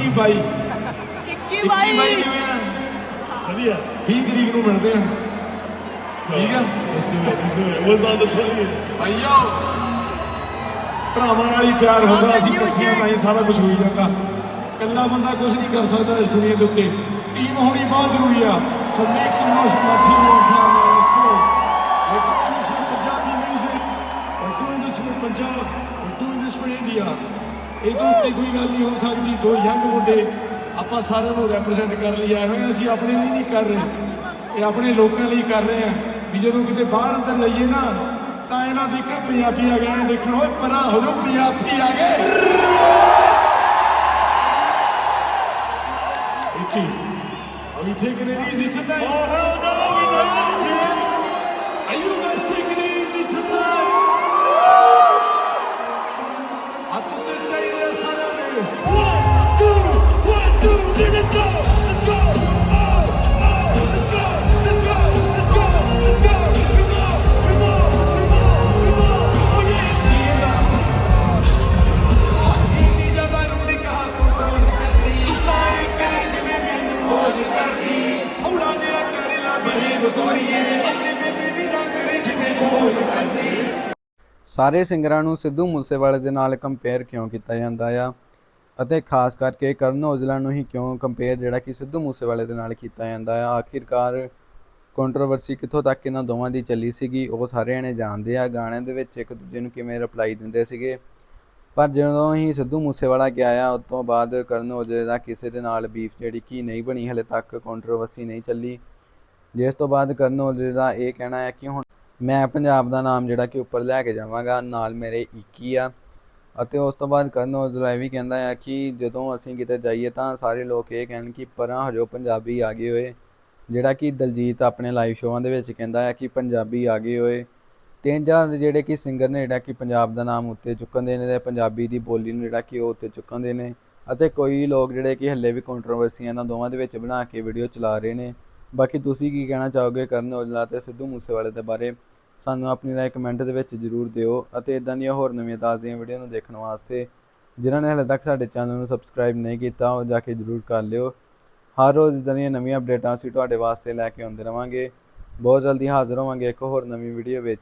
21 22 21 21 ਬਾਈ 22 ਕਿਵੇਂ ਆ? ਵਧੀਆ। 20 ਤਰੀਕ ਨੂੰ ਮਿਲਦੇ ਆ। ਠੀਕ ਆ? ਉਹ ਜ਼ਿਆਦਾ ਹੈ ਆਈਓ। ਭਰਾਵਾਂ ਨਾਲ ਹੀ ਪਿਆਰ ਹੁੰਦਾ ਅਸੀਂ ਇਕੱਠਿਆਂ ਨਾਲ ਹੀ ਸਾਰਾ ਕੁਝ ਹੋਈ ਜਾਂਦਾ। ਇਕੱਲਾ ਬੰਦਾ ਕੁਝ ਨਹੀਂ ਕਰ ਸਕਦਾ ਇਸ ਦੁਨੀਆ ਦੇ ਉੱਤੇ। ਟੀਮ ਹੋਣੀ ਬਹੁਤ ਜ਼ਰੂਰੀ ਆ। So make some noise for team work man let's go we're doing this for Punjabi music we're doing this for Punjab we're doing this for India ਇਹ ਤੋਂ ਉੱਤੇ ਕੋਈ ਗੱਲ ਨਹੀਂ ਹੋ ਸਕਦੀ, ਦੋ ਯੰਗ ਮੁੰਡੇ ਆਪਾਂ ਸਾਰਿਆਂ ਨੂੰ ਰੈਪਰੈਜ਼ੈਂਟ ਕਰ ਲਈ ਆਏ ਹੋਏ ਅਸੀਂ ਆਪਣੇ ਲਈ ਨਹੀਂ ਕਰ ਰਹੇ ਇਹ ਆਪਣੇ ਲੋਕਾਂ ਲਈ ਕਰ ਰਹੇ ਆ ਵੀ ਜਦੋਂ ਕਿਤੇ ਬਾਹਰ ਅੰਦਰ ਜਾਈਏ ਨਾ, ਤਾਂ ਇਹਨਾਂ ਦੇਖਣ ਪੰਜਾਬੀ ਆ ਗਿਆ ਇਹ ਦੇਖਣ, ਓਏ ਪਰਾਂ ਹੋ ਜਾਓ, ਪੰਜਾਬੀ ਆ ਗਏ। ਇੱਕੀ Are we taking it easy ਸਾਰੇ ਸਿੰਗਰਾਂ ਨੂੰ ਸਿੱਧੂ ਮੂਸੇਵਾਲੇ ਦੇ ਨਾਲ ਕੰਪੇਅਰ ਕਿਉਂ ਕੀਤਾ ਜਾਂਦਾ ਆ? ਅਤੇ ਖਾਸ ਕਰਕੇ ਕਰਨ ਔਜਲਾ ਨੂੰ ਹੀ ਕਿਉਂ ਕੰਪੇਅਰ ਜਿਹੜਾ ਕਿ ਸਿੱਧੂ ਮੂਸੇਵਾਲੇ ਦੇ ਨਾਲ ਕੀਤਾ ਜਾਂਦਾ ਆ? ਆਖਿਰਕਾਰ ਕੰਟਰੋਵਰਸੀ ਕਿੱਥੋਂ ਤੱਕ ਇਹਨਾਂ ਦੋਵਾਂ ਦੀ ਚੱਲੀ ਸੀਗੀ? ਉਹ ਸਾਰੇ ਜਣੇ ਜਾਣਦੇ ਆ। ਗਾਣਿਆਂ ਦੇ ਵਿੱਚ ਇੱਕ ਦੂਜੇ ਨੂੰ ਕਿਵੇਂ ਰਿਪਲਾਈ ਦਿੰਦੇ ਸੀਗੇ? ਪਰ ਜਦੋਂ ਹੀ ਸਿੱਧੂ ਮੂਸੇਵਾਲਾ ਗਿਆ ਆ, ਉਸ ਤੋਂ ਬਾਅਦ ਕਰਨ ਔਜਲੇ ਦਾ ਕਿਸੇ ਦੇ ਨਾਲ ਬੀਫ ਜਿਹੜੀ ਕਿ ਨਹੀਂ ਬਣੀ, ਹਲੇ ਤੱਕ ਕੰਟਰੋਵਰਸੀ ਨਹੀਂ ਚੱਲੀ। ਜਿਸ ਤੋਂ ਬਾਅਦ ਕਰਨ ਔਜਲੇ ਦਾ ਇਹ ਕਹਿਣਾ ਹੈ ਕਿ ਹੁਣ ਮੈਂ ਪੰਜਾਬ ਦਾ ਨਾਮ ਜਿਹੜਾ ਕਿ ਉੱਪਰ ਲੈ ਕੇ ਜਾਵਾਂਗਾ, ਨਾਲ ਮੇਰੇ 21 ਆ। ਅਤੇ ਉਸ ਤੋਂ ਬਾਅਦ ਕਰਨ ਔਜਲਾ ਇਹ ਵੀ ਕਹਿੰਦਾ ਹੈ ਕਿ ਜਦੋਂ ਅਸੀਂ ਕਿਤੇ ਜਾਈਏ ਤਾਂ ਸਾਰੇ ਲੋਕ ਇਹ ਕਹਿਣ ਕਿ ਪਰਾਂ ਹਜੋ ਪੰਜਾਬੀ ਆ ਗਏ ਹੋਏ। ਜਿਹੜਾ ਕਿ ਦਲਜੀਤ ਆਪਣੇ ਲਾਈਵ ਸ਼ੋਆਂ ਦੇ ਵਿੱਚ ਕਹਿੰਦਾ ਹੈ ਕਿ ਪੰਜਾਬੀ ਆ ਗਏ ਹੋਏ। ਤਿੰਨ ਚਾਰ ਜਿਹੜੇ ਕਿ ਸਿੰਗਰ ਨੇ ਜਿਹੜਾ ਕਿ ਪੰਜਾਬ ਦਾ ਨਾਮ ਉੱਤੇ ਚੁੱਕਣ ਦੇ ਨੇ ਤੇ ਪੰਜਾਬੀ ਦੀ ਬੋਲੀ ਨੂੰ ਜਿਹੜਾ ਕਿ ਉਹ ਉੱਤੇ ਚੁੱਕਣ ਦੇ ਨੇ। ਅਤੇ ਕੋਈ ਲੋਕ ਜਿਹੜੇ ਕਿ ਹੱਲੇ ਵੀ ਕੰਟਰੋਵਰਸੀਆਂ ਇਹਨਾਂ ਦੋਵਾਂ ਦੇ ਵਿੱਚ ਬਣਾ ਕੇ ਵੀਡੀਓ ਚਲਾ ਰਹੇ ਨੇ। ਬਾਕੀ ਤੁਸੀਂ ਕੀ ਕਹਿਣਾ ਚਾਹੋਗੇ ਕਰਨ ਔਜਲਾ ਤੇ ਸਿੱਧੂ ਮੂਸੇਵਾਲੇ ਦੇ ਬਾਰੇ? ਸਾਨੂੰ ਆਪਣੀ ਰਾਏ ਕਮੈਂਟ ਦੇ ਵਿੱਚ ਜਰੂਰ ਦਿਓ ਅਤੇ ਇਦਾਂ ਦੀਆਂ ਹੋਰ ਨਵੀਆਂ ਤਾਜ਼ੀਆਂ ਵੀਡੀਓ ਨੂੰ ਦੇਖਣ ਵਾਸਤੇ ਜਿਨ੍ਹਾਂ ਨੇ ਹਾਲੇ ਤੱਕ ਸਾਡੇ ਚੈਨਲ ਨੂੰ ਸਬਸਕ੍ਰਾਈਬ ਨਹੀਂ ਕੀਤਾ, ਉਹ ਜਾ ਕੇ ਜਰੂਰ ਕਰ ਲਿਓ। ਹਰ ਰੋਜ਼ ਇਦਾਂ ਦੀਆਂ ਨਵੀਆਂ ਅਪਡੇਟਾਂ ਅਸੀਂ ਤੁਹਾਡੇ ਵਾਸਤੇ ਲੈ ਕੇ ਆਉਂਦੇ ਰਵਾਂਗੇ। ਬਹੁਤ ਜਲਦੀ ਹਾਜ਼ਰ ਹੋਵਾਂਗੇ ਇੱਕ ਹੋਰ ਨਵੀਂ ਵੀਡੀਓ ਵਿੱਚ।